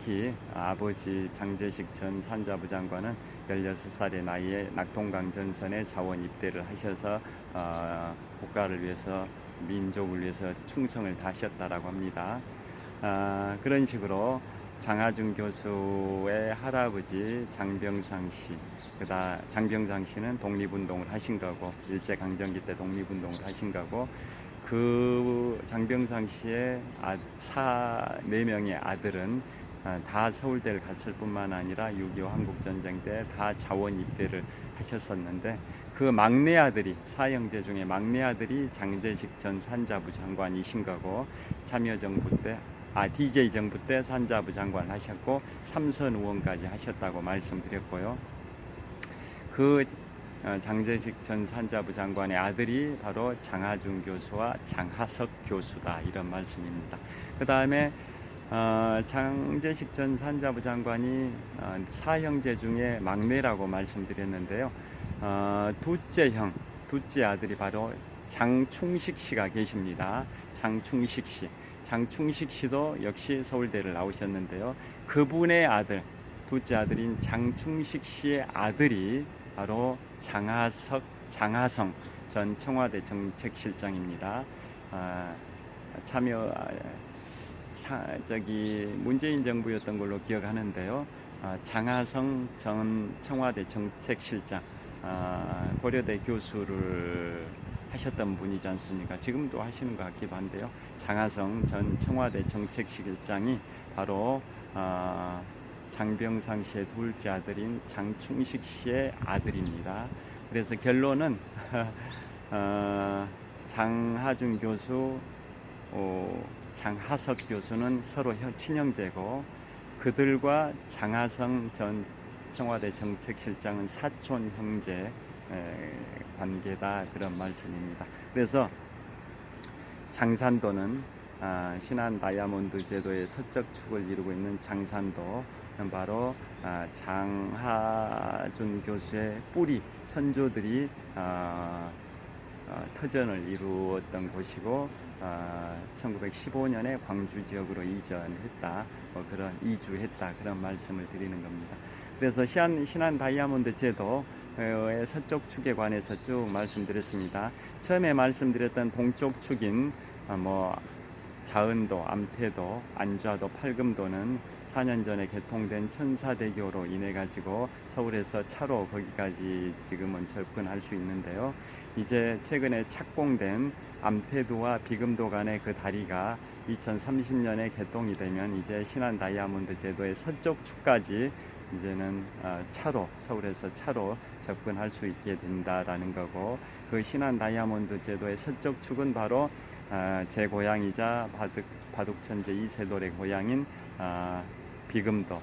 특히 아버지 장재식 전 산자부 장관은 16살의 나이에 낙동강 전선에 자원 입대를 하셔서 어, 국가를 위해서 민족을 위해서 충성을 다하셨다라고 합니다. 아, 그런 식으로 장하준 교수의 할아버지 장병상 씨, 그다 장병상 씨는 독립운동을 하신 거고 일제 강점기 때 독립운동을 하신 거고 그 장병상 씨의 아, 사네 명의 아들은 아, 다 서울대를 갔을 뿐만 아니라 6.25 한국전쟁 때 다 자원 입대를 하셨었는데 그 막내 아들이 사형제 중에 막내 아들이 장재식 전 산자부 장관이신 거고 참여정부 때 아, DJ 정부 때 산자부 장관 하셨고 삼선 의원까지 하셨다고 말씀드렸고요. 그 어, 장재식 전 산자부 장관의 아들이 바로 장하준 교수와 장하석 교수다 이런 말씀입니다. 그 다음에 어, 장재식 전 산자부 장관이 어, 사형제 중에 막내라고 말씀드렸는데요. 어, 둘째 형, 둘째 아들이 바로 장충식 씨가 계십니다. 장충식 씨. 장충식 씨도 역시 서울대를 나오셨는데요. 그분의 아들, 둘째 아들인 장충식 씨의 아들이 바로 장하석, 장하성 전 청와대 정책실장입니다. 아, 참여 아, 차, 저기 문재인 정부였던 걸로 기억하는데요. 아, 장하성 전 청와대 정책실장 아, 고려대 교수를 하셨던 분이지 않습니까? 지금도 하시는 것 같기도 한데요. 장하성 전 청와대 정책실장이 바로 아, 장병상 씨의 둘째 아들인 장충식 씨의 아들입니다. 그래서 결론은 어, 장하준 교수, 어, 장하석 교수는 서로 형- 친형제고 그들과 장하성 전 청와대 정책실장은 사촌 형제 에, 관계다 그런 말씀입니다. 그래서 장산도는 아, 신안 다이아몬드 제도의 서적 축을 이루고 있는 장산도는 바로 아, 장하준 교수의 뿌리 선조들이 아, 어, 터전을 이루었던 곳이고 아, 1915년에 광주 지역으로 이전했다 뭐 그런 이주했다 그런 말씀을 드리는 겁니다. 그래서 신안, 신안 다이아몬드 제도의 서쪽 축에 관해서 쭉 말씀드렸습니다. 처음에 말씀드렸던 동쪽 축인 아, 뭐 자은도, 암태도, 안좌도, 팔금도는 4년 전에 개통된 천사대교로 인해 가지고 서울에서 차로 거기까지 지금은 접근할 수 있는데요. 이제 최근에 착공된 암태도와 비금도 간의 그 다리가 2030년에 개통이 되면 이제 신안 다이아몬드 제도의 서쪽 축까지 이제는 어, 차로 서울에서 차로 접근할 수 있게 된다라는 거고 그 신안 다이아몬드 제도의 서쪽 축은 바로 아, 제 고향이자 바둑, 바둑천재 이세돌의 고향인 아, 비금도.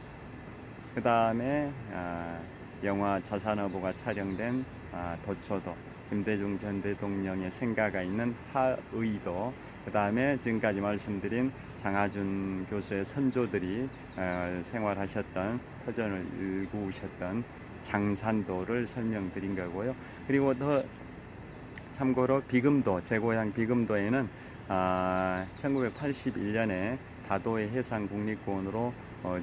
그 다음에 아, 영화 자산어보가 촬영된 아, 도초도 김대중 전 대통령의 생가가 있는 하의도 그 다음에 지금까지 말씀드린 장하준 교수의 선조들이 어, 생활하셨던 터전을 일구셨던 장산도를 설명드린 거고요. 그리고 더 참고로 비금도 제 고향 비금도에는 아, 1981년에 다도해 해상 국립공원으로 어,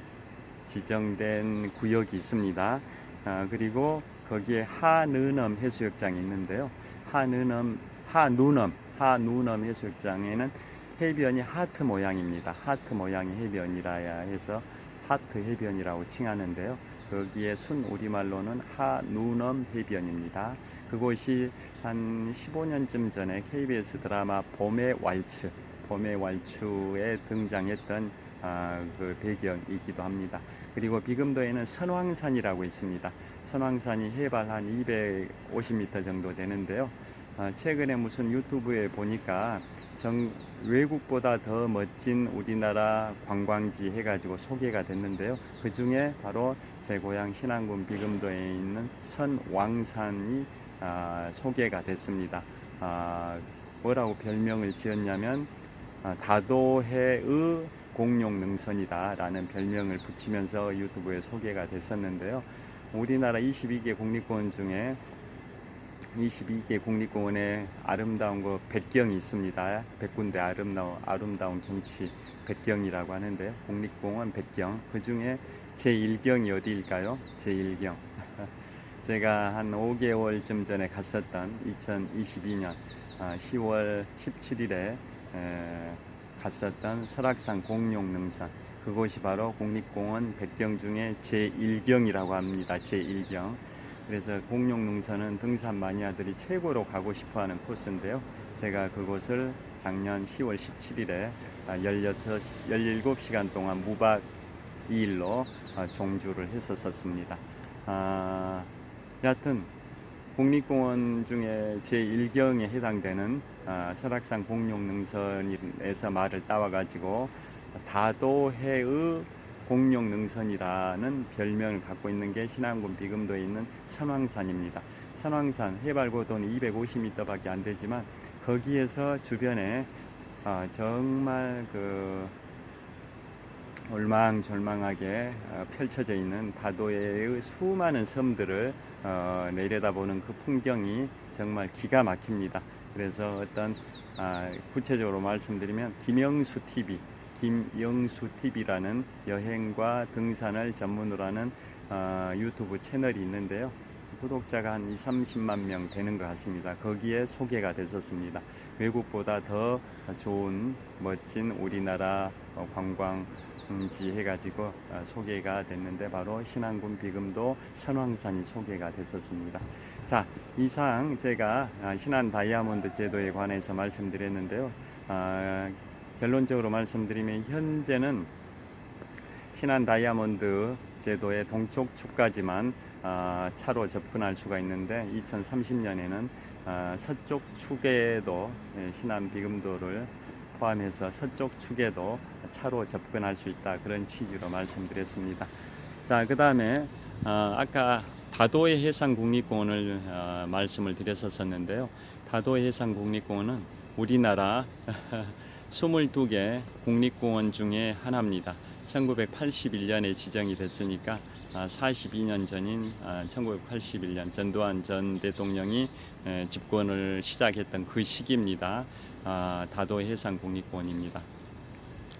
지정된 구역이 있습니다. 아, 그리고 거기에 하느넘 해수욕장이 있는데요. 하느넘 하누넘 하누넘 해수욕장에는 해변이 하트 모양입니다. 하트 모양의 해변이라야 해서 하트 해변이라고 칭하는데요. 거기에 순 우리말로는 하누넘 해변입니다. 그곳이 한 15년쯤 전에 KBS 드라마 봄의 왈츠, 봄의 왈츠에 등장했던 아, 그 배경이기도 합니다. 그리고 비금도에는 선왕산이라고 있습니다. 선왕산이 해발 한 250m 정도 되는데요. 아, 최근에 무슨 유튜브에 보니까 정, 외국보다 더 멋진 우리나라 관광지 해가지고 소개가 됐는데요. 그 중에 바로 제 고향 신안군 비금도에 있는 선왕산이 아, 소개가 됐습니다. 아, 뭐라고 별명을 지었냐면 아, 다도해의 공룡 능선이다라는 별명을 붙이면서 유튜브에 소개가 됐었는데요. 우리나라 22개 국립공원 중에 22개 국립공원에 아름다운 거 100경이 있습니다. 100군데 아름다운, 아름다운 경치 백경이라고 하는데 국립공원 백경 그 중에 제 1경이 어디일까요? 제 1경 제가 한 5개월쯤 전에 갔었던 2022년 10월 17일에 갔었던 설악산 공룡능선 그곳이 바로 국립공원 백경 중에 제1경이라고 합니다. 제1경. 그래서 공룡능선은 등산 마니아들이 최고로 가고 싶어하는 코스인데요. 제가 그곳을 작년 10월 17일에 16, 17시간 동안 무박 2일로 종주를 했었습니다. 아, 여하튼 국립공원 중에 제1경에 해당되는 아, 설악산 공룡능선에서 말을 따와가지고 다도해의 공룡능선이라는 별명을 갖고 있는 게 신안군 비금도에 있는 선왕산입니다. 선왕산 해발 고도는 250m밖에 안 되지만 거기에서 주변에 어, 정말 그 올망졸망하게 어, 펼쳐져 있는 다도해의 수많은 섬들을 어, 내려다보는 그 풍경이 정말 기가 막힙니다. 그래서 어떤 아, 구체적으로 말씀드리면 김영수 TV, 김영수 TV라는 여행과 등산을 전문으로 하는 어, 유튜브 채널이 있는데요. 구독자가 한 2, 30만 명 되는 것 같습니다. 거기에 소개가 됐었습니다. 외국보다 더 좋은 멋진 우리나라 어, 관광지 해가지고 어, 소개가 됐는데 바로 신안군 비금도 선왕산이 소개가 됐었습니다. 자 이상 제가 아, 신안 다이아몬드 제도에 관해서 말씀드렸는데요. 아, 결론적으로 말씀드리면 현재는 신안 다이아몬드 제도의 동쪽 축까지만 아, 차로 접근할 수가 있는데 2030년에는 아, 서쪽 축에도 예, 신안 비금도를 포함해서 서쪽 축에도 차로 접근할 수 있다 그런 취지로 말씀드렸습니다. 자, 그 다음에 어, 아까 다도해 해상국립공원을 어, 말씀을 드렸었는데요. 다도해 해상국립공원은 우리나라 22개 국립공원 중에 하나입니다. 1981년에 지정이 됐으니까 42년 전인 1981년 전두환 전 대통령이 에, 집권을 시작했던 그 시기입니다. 아, 다도 해상 국립공원입니다.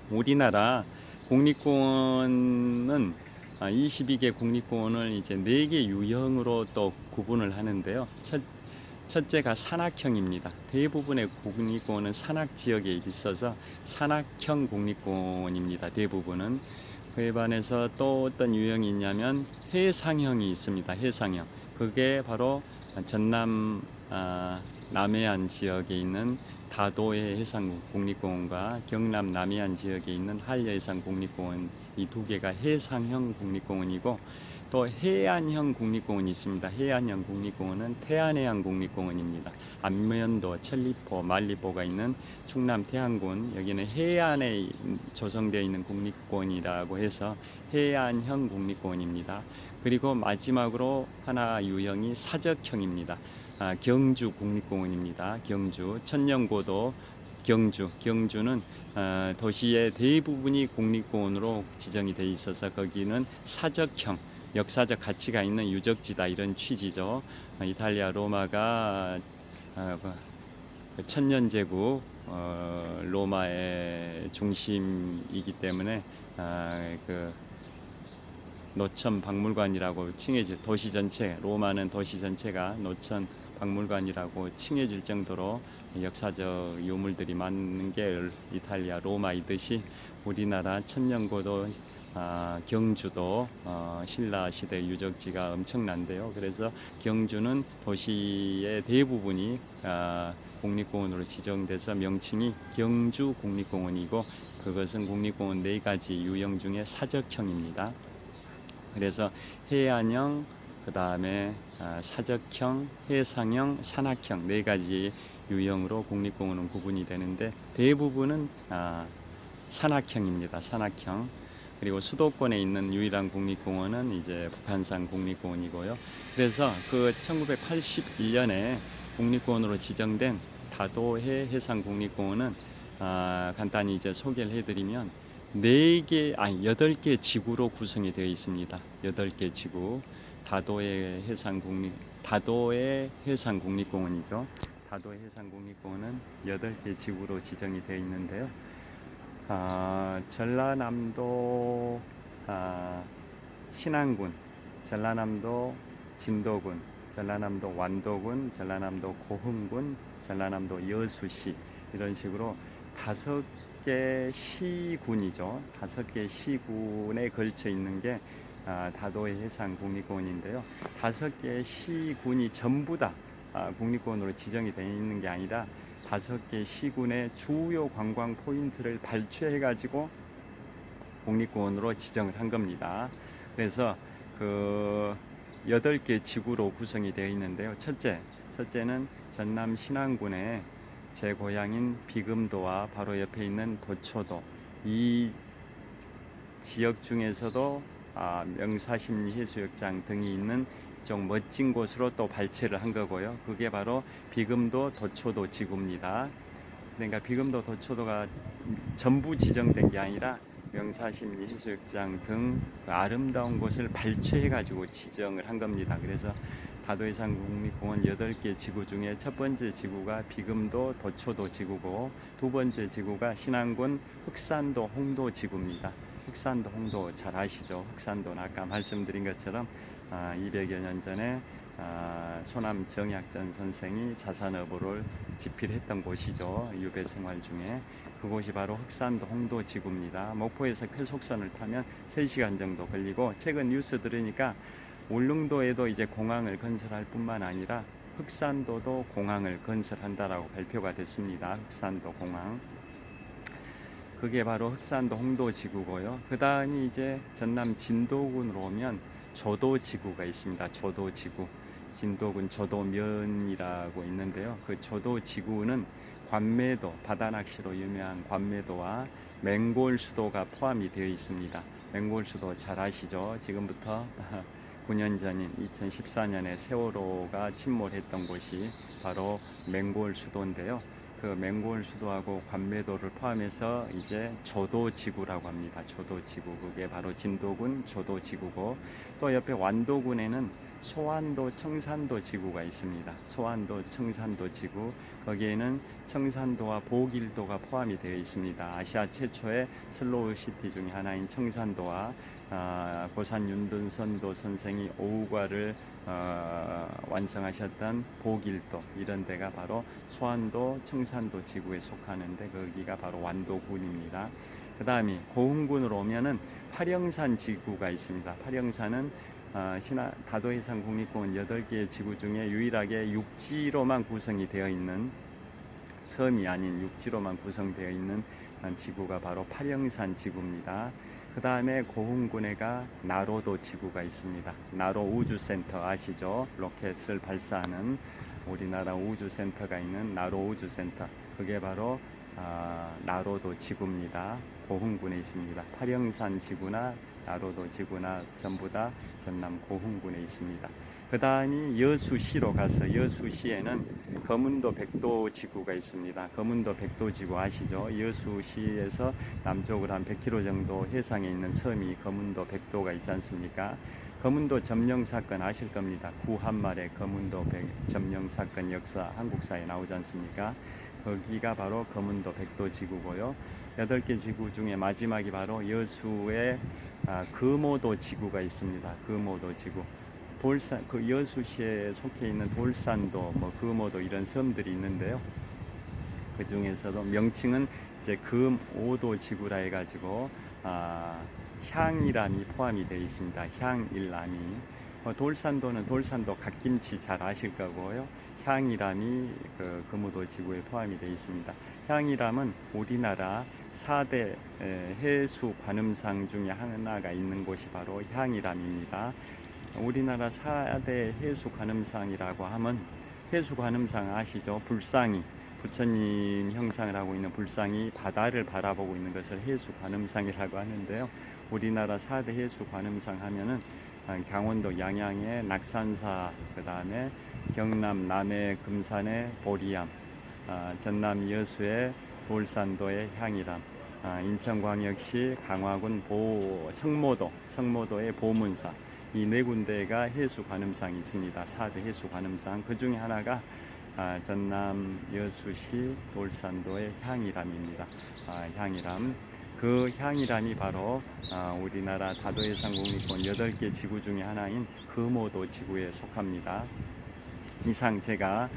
우리나라 국립공원은 22개 국립공원을 이제 4개 유형으로 또 구분을 하는데요. 첫, 첫째가 산악형입니다. 대부분의 국립공원은 산악 지역에 있어서 산악형 국립공원입니다. 대부분은 그에 반해서 또 어떤 유형이 있냐면 해상형이 있습니다. 해상형. 그게 바로 전남 아, 남해안 지역에 있는 다도해 해상 국립공원과 경남 남해안 지역에 있는 한려 해상 국립공원 이 두 개가 해상형 국립공원이고 또 해안형 국립공원이 있습니다. 해안형 국립공원은 태안해안 국립공원입니다. 안면도, 천리포, 만리포가 있는 충남 태안군 여기는 해안에 조성되어 있는 국립공원이라고 해서 해안형 국립공원입니다. 그리고 마지막으로 하나 유형이 사적형입니다. 아, 경주 국립공원입니다. 경주 천년고도 경주 경주는 어, 도시의 대부분이 국립공원으로 지정이 돼 있어서 거기는 사적형 역사적 가치가 있는 유적지다 이런 취지죠. 어, 이탈리아 로마가 어, 그 천년 제국 어, 로마의 중심이기 때문에 아, 그 노천 박물관이라고 칭해질 도시 전체 로마는 도시 전체가 노천 박물관이라고 칭해질 정도로 역사적 유물들이 많은 게 이탈리아 로마이듯이 우리나라 천년고도 아, 경주도 어, 신라 시대 유적지가 엄청난데요. 그래서 경주는 도시의 대부분이 아, 국립공원으로 지정돼서 명칭이 경주 국립공원이고 그것은 국립공원 네 가지 유형 중에 사적형입니다. 그래서 해안형, 그 다음에 아, 사적형, 해상형, 산악형 네 가지 유형으로 국립공원은 구분이 되는데 대부분은 아, 산악형입니다. 산악형. 그리고 수도권에 있는 유일한 국립공원은 이제 북한산 국립공원이고요. 그래서 그 1981년에 국립공원으로 지정된 다도해 해상 국립공원은 아, 간단히 이제 소개를 해드리면 네 개, 아니 여덟 개 지구로 구성이 되어 있습니다. 여덟 개 지구. 다도해 해상 국립, 다도해 해상 국립공원이죠. 다도해 해상 국립공원은 여덟 개 지구로 지정이 되어 있는데요. 아, 전라남도 아, 신안군, 전라남도 진도군, 전라남도 완도군, 전라남도 고흥군, 전라남도 여수시 이런 식으로 다섯 개 시군이죠. 다섯 개 시군에 걸쳐 있는 게 아, 다도해 해상 국립공원인데요. 다섯 개 시군이 전부 다 아, 국립공원으로 지정이 되어 있는 게 아니라 다섯 개 시군의 주요 관광 포인트를 발췌해 가지고 국립공원으로 지정을 한 겁니다. 그래서 그 여덟 개 지구로 구성이 되어 있는데요. 첫째, 첫째는 전남 신안군의 제 고향인 비금도와 바로 옆에 있는 도초도 이 지역 중에서도 아, 명사심리 해수욕장 등이 있는 좀 멋진 곳으로 또 발췌를 한 거고요. 그게 바로 비금도 도초도 지구입니다. 그러니까 비금도 도초도가 전부 지정된 게 아니라 명사심리 해수욕장 등그 아름다운 곳을 발췌해 가지고 지정을 한 겁니다. 그래서 다도해상 국립공원 8개 지구 중에 첫 번째 지구가 비금도 도초도 지구고 두 번째 지구가 신안군 흑산도 홍도 지구입니다. 흑산도 홍도 잘 아시죠? 흑산도는 아까 말씀드린 것처럼 아, 200여 년 전에 아, 소남 정약전 선생이 자산어보를 집필했던 곳이죠. 유배 생활 중에 그곳이 바로 흑산도 홍도 지구입니다. 목포에서 쾌속선을 타면 3시간 정도 걸리고 최근 뉴스 들으니까 울릉도에도 이제 공항을 건설할 뿐만 아니라 흑산도도 공항을 건설한다라고 발표가 됐습니다. 흑산도 공항. 그게 바로 흑산도 홍도 지구고요. 그 다음이 이제 전남 진도군으로 오면 조도 지구가 있습니다. 조도 지구. 진도군 조도면이라고 있는데요. 그 조도 지구는 관매도 바다 낚시로 유명한 관매도와 맹골 수도가 포함이 되어 있습니다. 맹골 수도 잘 아시죠? 지금부터 9년 전인 2014년에 세월호가 침몰했던 곳이 바로 맹골 수도인데요. 그 맹골 수도하고 관매도를 포함해서 이제 조도 지구라고 합니다. 조도 지구 그게 바로 진도군 조도 지구고 또 옆에 완도군에는 소환도 청산도 지구가 있습니다. 소환도 청산도 지구 거기에는 청산도와 보길도가 포함이 되어 있습니다. 아시아 최초의 슬로우 시티 중에 하나인 청산도와 아, 고산 윤둔선도 선생이 오후과를 어, 완성하셨던 보길도 이런 데가 바로 소환도 청산도 지구에 속하는데 거기가 바로 완도군입니다. 그 다음에 고흥군으로 오면은 파령산 지구가 있습니다. 파령산은 어, 신화 다도해상 국립공원 8개 지구 중에 유일하게 육지로만 구성이 되어 있는 섬이 아닌 육지로만 구성되어 있는 어, 지구가 바로 파령산 지구입니다. 그 다음에 고흥군에가 나로도 지구가 있습니다. 나로 우주센터 아시죠? 로켓을 발사하는 우리나라 우주센터가 있는 나로 우주센터. 그게 바로 아, 나로도 지구입니다. 고흥군에 있습니다. 파령산 지구나 나로도 지구나 전부 다 전남 고흥군에 있습니다. 그 다음이 여수시로 가서 여수시에는 거문도 백도 지구가 있습니다. 거문도 백도 지구 아시죠? 여수시에서 남쪽으로 한 100km 정도 해상에 있는 섬이 거문도 백도가 있지 않습니까? 거문도 점령 사건 아실 겁니다. 구한말의 거문도 백- 점령 사건 역사 한국사에 나오지 않습니까? 거기가 바로 거문도 백도 지구고요. 여덟 개 지구 중에 마지막이 바로 여수의 아, 금오도 지구가 있습니다. 금오도 지구. 돌산 그 여수시에 속해 있는 돌산도 뭐 금오도 이런 섬들이 있는데요. 그 중에서도 명칭은 이제 금오도 지구라 해가지고 아, 향이람이 포함이 되어 있습니다. 향일람이 어, 돌산도는 돌산도 갓김치 잘 아실 거고요. 향이람이 그 금오도 지구에 포함이 되어 있습니다. 향이람은 우리나라 4대 해수 관음상 중에 하나가 있는 곳이 바로 향이람입니다. 우리나라 4대 해수 관음상이라고 하면 해수 관음상 아시죠? 불상이 부처님 형상을 하고 있는 불상이 바다를 바라보고 있는 것을 해수 관음상이라고 하는데요. 우리나라 4대 해수 관음상 하면은 아, 강원도 양양의 낙산사, 그 다음에 경남 남해 금산의 보리암, 아, 전남 여수의 돌산도의 향이람, 아, 인천광역시 강화군 보 성모도, 성모도의 보문사 이 네 군데가 해수 관음상이 있습니다. 4대 해수 관음상 그 중에 하나가 아, 전남 여수시 돌산도의 향이람입니다. 아, 향이람 그 향이란이 바로 아, 우리나라 다도해상 국립공 8개 지구 중에 하나인 금오도 지구에 속합니다. 이상 제가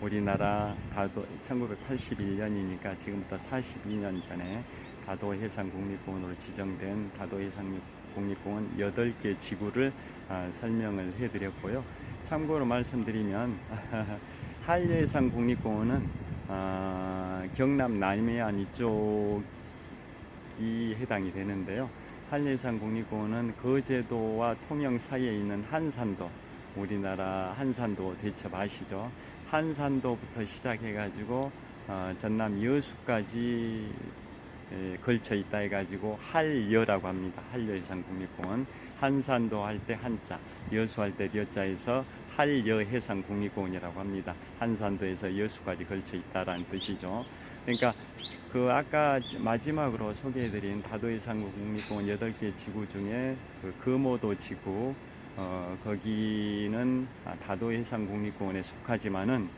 우리나라 다도 1981년이니까 지금부터 42년 전에 다도해상 국립공원으로 지정된 다도해상 국립공원 8개 지구를 아, 설명을 해드렸고요. 참고로 말씀드리면 한려해상 국립공원은 아, 경남 남해안 이쪽이 해당이 되는데요. 한려해상 국립공원은 거제도와 통영 사이에 있는 한산도, 우리나라 한산도 대첩 아시죠? 한산도부터 시작해가지고 어, 전남 여수까지 에, 걸쳐 있다 해가지고 한여라고 합니다. 한려해상 국립공원 한산도 할 때 한자, 여수 할때 려자에서 한려해상 국립공원이라고 합니다. 한산도에서 여수까지 걸쳐 있다라는 뜻이죠. 그러니까 그 아까 마지막으로 소개해드린 다도해상 국립공원 8개 지구 중에 그 금오도 지구 어, 거기는 아, 다도해상 국립공원에 속하지만은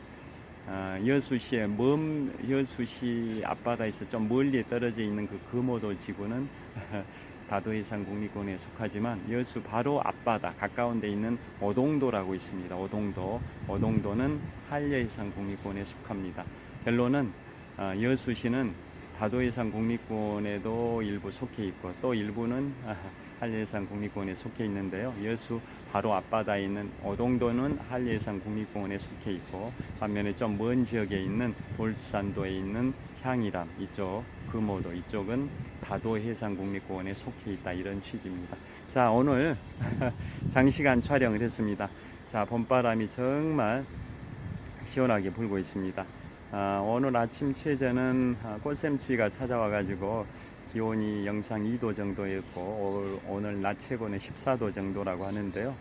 아, 여수시의 먼 여수시 앞바다에서 좀 멀리 떨어져 있는 그 금오도 지구는 다도해상 국립공원에 속하지만 여수 바로 앞바다 가까운 데 있는 오동도라고 있습니다. 오동도 오동도는 한려해상 국립공원에 속합니다. 결론은 아, 여수시는 다도해상 국립공원에도 일부 속해 있고 또 일부는 아, 한려해상 국립공원에 속해 있는데요. 여수 바로 앞바다에 있는 오동도는 한려해상 국립공원에 속해 있고 반면에 좀 먼 지역에 있는 울산도에 있는 향이람 이쪽 금오도 이쪽은 다도해상 국립공원에 속해 있다 이런 취지입니다. 자 오늘 장시간 촬영을 했습니다. 자 봄바람이 정말 시원하게 불고 있습니다. 아, 오늘 아침 최저는 아, 꽃샘추위가 찾아와 가지고 기온이 영상 2도 정도였고 오- 오늘 낮 최고는 14도 정도라고 하는데요.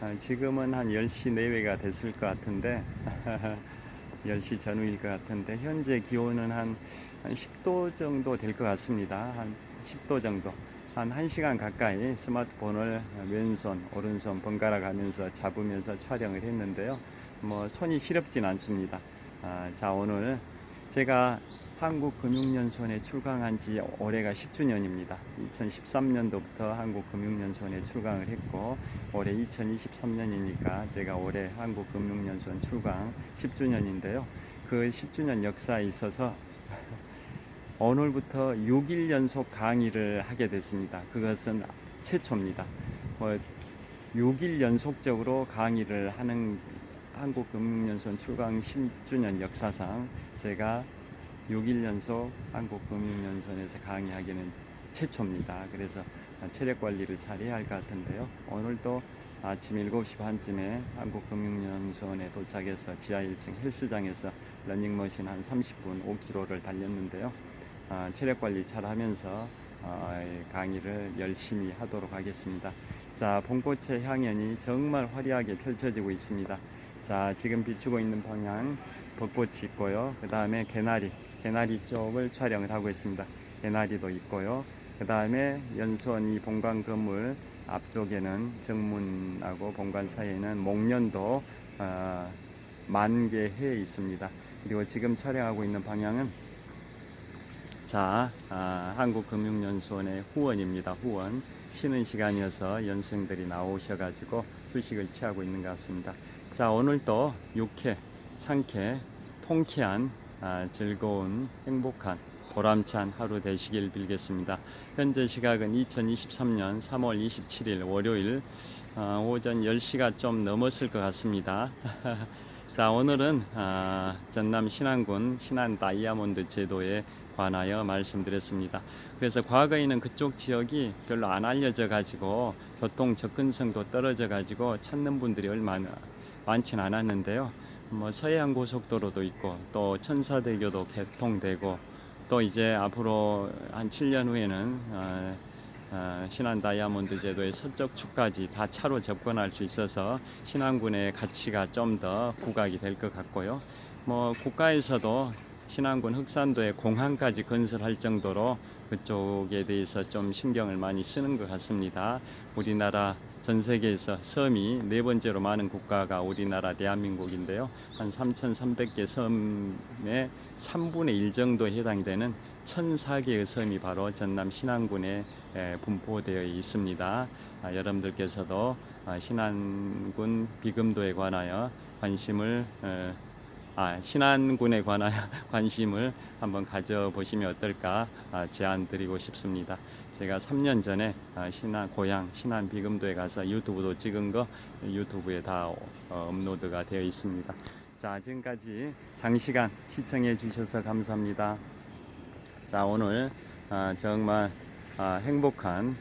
아, 지금은 한 10시 내외가 됐을 것 같은데 10시 전후일 것 같은데 현재 기온은 한, 한 10도 정도 될 것 같습니다. 한 10도 정도. 한 1시간 가까이 스마트폰을 왼손, 오른손 번갈아 가면서 잡으면서 촬영을 했는데요. 뭐 손이 시렵진 않습니다. 아, 자 오늘 제가 한국금융연수원에 출강한 지 올해가 10주년입니다. 2013년도부터 한국금융연수원에 출강을 했고 올해 2023년이니까 제가 올해 한국금융연수원 출강 10주년인데요. 그 10주년 역사에 있어서 오늘부터 6일 연속 강의를 하게 됐습니다. 그것은 최초입니다. 뭐 6일 연속적으로 강의를 하는 한국금융연수원 출강 10주년 역사상 제가 6일 연속 한국금융연수원에서 강의하기는 최초입니다. 그래서 체력 관리를 잘 해야 할 것 같은데요. 오늘도 아침 7시 반쯤에 한국금융연수원에 도착해서 지하 1층 헬스장에서 러닝머신 한 30분 5km를 달렸는데요. 아, 체력 관리 잘 하면서 어, 이 강의를 열심히 하도록 하겠습니다. 자, 봄꽃의 향연이 정말 화려하게 펼쳐지고 있습니다. 자, 지금 비추고 있는 방향 벚꽃이 있고요. 그 다음에 개나리, 개나리 쪽을 촬영을 하고 있습니다. 개나리도 있고요. 그 다음에 연수원 이 본관 건물 앞쪽에는 정문하고 본관 사이에는 목련도 어, 만개해 있습니다. 그리고 지금 촬영하고 있는 방향은 자, 아, 한국금융연수원의 후원입니다. 후원. 쉬는 시간이어서 연수생들이 나오셔가지고 휴식을 취하고 있는 것 같습니다. 자, 오늘도 유쾌, 상쾌, 통쾌한, 아, 즐거운, 행복한, 보람찬 하루 되시길 빌겠습니다. 현재 시각은 2023년 3월 27일 월요일 아, 오전 10시가 좀 넘었을 것 같습니다. 자, 오늘은 아, 전남 신안군 신안 다이아몬드 제도에 관하여 말씀드렸습니다. 그래서 과거에는 그쪽 지역이 별로 안 알려져 가지고 교통 접근성도 떨어져 가지고 찾는 분들이 얼마나 많지는 않았는데요. 뭐 서해안 고속도로도 있고 또 천사대교도 개통되고 또 이제 앞으로 한 7년 후에는 어, 어, 신안 다이아몬드 제도의 서쪽 축까지 다 차로 접근할 수 있어서 신안군의 가치가 좀 더 부각이 될 것 같고요. 뭐 국가에서도 신안군 흑산도에 공항까지 건설할 정도로 그쪽에 대해서 좀 신경을 많이 쓰는 것 같습니다. 우리나라 전 세계에서 섬이 네 번째로 많은 국가가 우리나라 대한민국인데요. 한 3,300개 섬의 3분의 1 정도에 해당이 되는 1004개의 섬이 바로 전남 신안군에 에, 분포되어 있습니다. 아, 여러분들께서도 아, 신안군 비금도에 관하여 관심을 어, 아, 신안군에 관하여 관심을 한번 가져보시면 어떨까 아, 제안 드리고 싶습니다. 제가 3년 전에 아, 신안 고향 신안 비금도에 가서 유튜브도 찍은 거 유튜브에 다 어, 업로드가 되어 있습니다. 자, 지금까지 장시간 시청해 주셔서 감사합니다. 자, 오늘 아, 정말 아, 행복한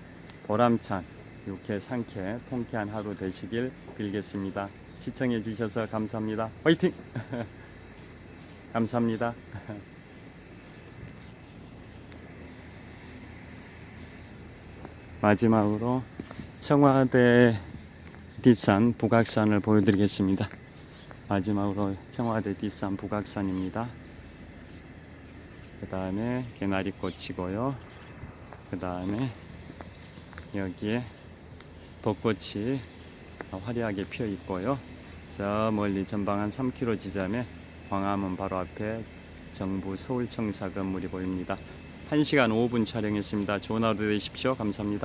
보람찬 유쾌 상쾌 통쾌한 하루 되시길 빌겠습니다. 시청해 주셔서 감사합니다. 화이팅! 감사합니다. 마지막으로 청와대 뒷산 북악산을 보여드리겠습니다. 마지막으로 청와대 뒷산 북악산입니다. 그 다음에 개나리꽃이고요. 그 다음에 여기에 벚꽃이 화려하게 피어 있고요. 저 멀리 전방 한 3km 지점에 광화문 바로 앞에 정부 서울청사 건물이 보입니다. 1시간 5분 촬영했습니다. 좋은 하루 되십시오. 감사합니다.